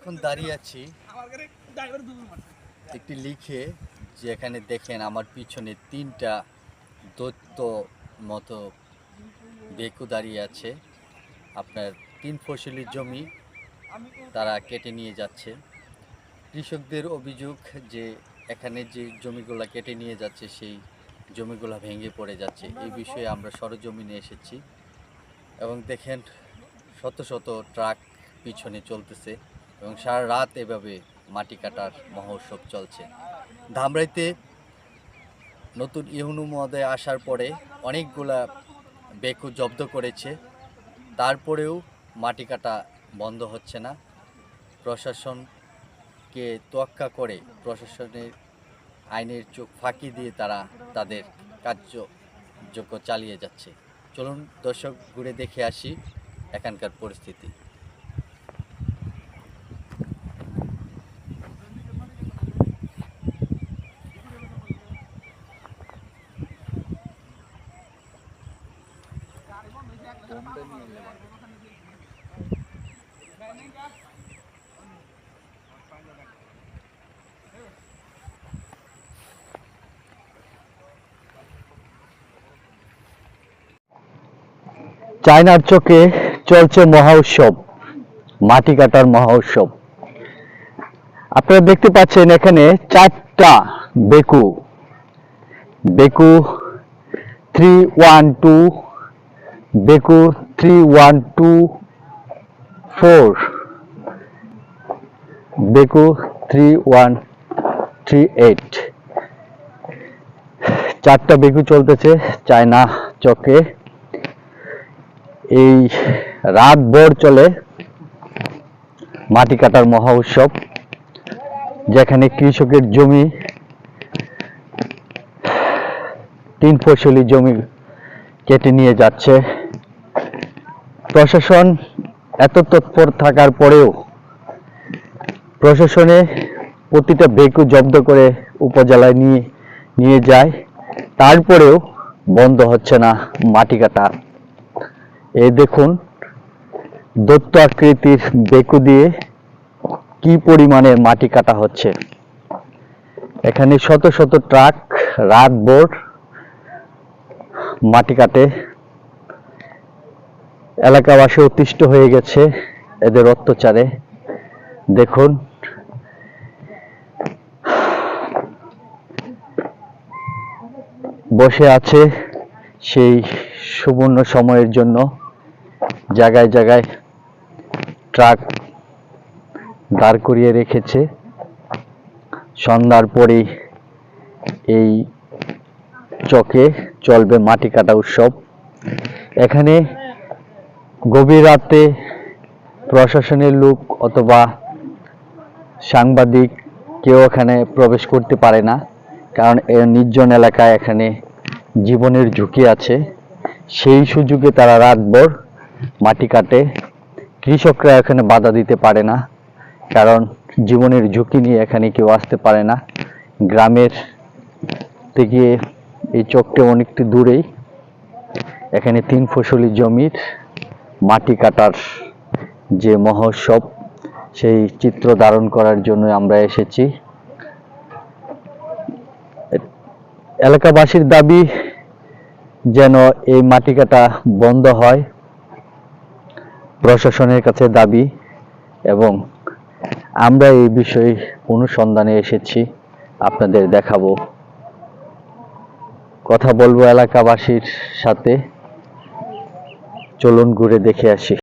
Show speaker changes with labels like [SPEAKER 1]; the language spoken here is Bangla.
[SPEAKER 1] এখন দাঁড়িয়ে আছি। একটি লিখে যে এখানে দেখেন আমার পিছনে তিনটা দৈত্য মতো বেকু দাঁড়িয়ে আছে। আপনার তিন ফসলি জমি তারা কেটে নিয়ে যাচ্ছে। কৃষকদের অভিযোগ যে এখানে যে জমিগুলো কেটে নিয়ে যাচ্ছে, সেই জমিগুলো ভেঙে পড়ে যাচ্ছে। এই বিষয়ে আমরা সরজমিনে এসেছি। এবং দেখেন শত শত ট্রাক পিছনে চলতেছে। এবং সারা রাত এভাবে মাটি কাটার মহোৎসব চলছে। ধামরাইতে নতুন ইউনু মহোদয় আসার পরে অনেকগুলা বেকু জব্দ করেছে। তারপরেও মাটি কাটা বন্ধ হচ্ছে না। প্রশাসনকে তোয়াক্কা করে প্রশাসনের আইনের চোখ ফাঁকি দিয়ে তারা তাদের কার্যযোগ্য চালিয়ে যাচ্ছে। চলুন দর্শক, ঘুরে দেখে আসি এখানকার পরিস্থিতি। চায়নার চোখে চলছে মহা উৎসব, মাটি কাটার মহা উৎসব। আপনারা দেখতে পাচ্ছেন এখানে চারটা বেকু। বেকু থ্রি ওয়ান টু বেকু থ্রি ওয়ান টু ফোর বেকু থ্রি ওয়ান থ্রি এইট চারটা বেকু চলতেছে চায়না চকে। এই রাত ভোর চলে মাটি কাটার মহা উৎসব, যেখানে কৃষকের জমি, তিন ফসলি জমি কেটে নিয়ে যাচ্ছে। প্রশাসন এত তৎপর থাকার পরেও প্রশাসনে প্রতিটা বেকু জব্দ করে উপজেলায় নিয়ে নিয়ে যায়। তারপরেও বন্ধ হচ্ছে না মাটি কাটা এই দেখুন দত্ত আকৃতির বেকু দিয়ে কি পরিমাণে মাটি কাটা হচ্ছে। এখানে শত শত ট্রাক, রাত ভোর মাটি কাটে এলাকাবাসী অতিষ্ঠ হয়ে গেছে এদের অত্যাচারে। দেখুন। বসে আছে সেই সুবর্ণ সময়ের জন্য। জায়গায় জায়গায় ট্রাক দাঁড় করিয়ে রেখেছে। সন্ধ্যার পরেই এই চকে চলবে মাটি কাটা উৎসব। এখানে গভীর রাতে প্রশাসনের লোক অথবা সাংবাদিক কেউ এখানে প্রবেশ করতে পারে না, কারণ এ নির্জন এলাকায় এখানে জীবনের ঝুঁকি আছে। সেই সুযোগে তারা রাতভর মাটি কাটে। কৃষকরা এখানে বাধা দিতে পারে না, কারণ জীবনের ঝুঁকি নিয়ে এখানে কেউ আসতে পারে না। গ্রামের থেকে এই চকটা অনেকটা দূরেই। এখানে তিন ফসলি জমির মাটি কাটার যে মহোৎসব, সেই চিত্র ধারণ করার জন্য আমরা এসেছি। এলাকাবাসীর দাবি যেন এই মাটি কাটা বন্ধ হয়, প্রশাসনের কাছে দাবি এবং আমরা এই বিষয়ে অনুসন্ধানে এসেছি, আপনাদের দেখাবো। কথা বলব এলাকাবাসীর সাথে। চলুন ঘুরে দেখে আসি।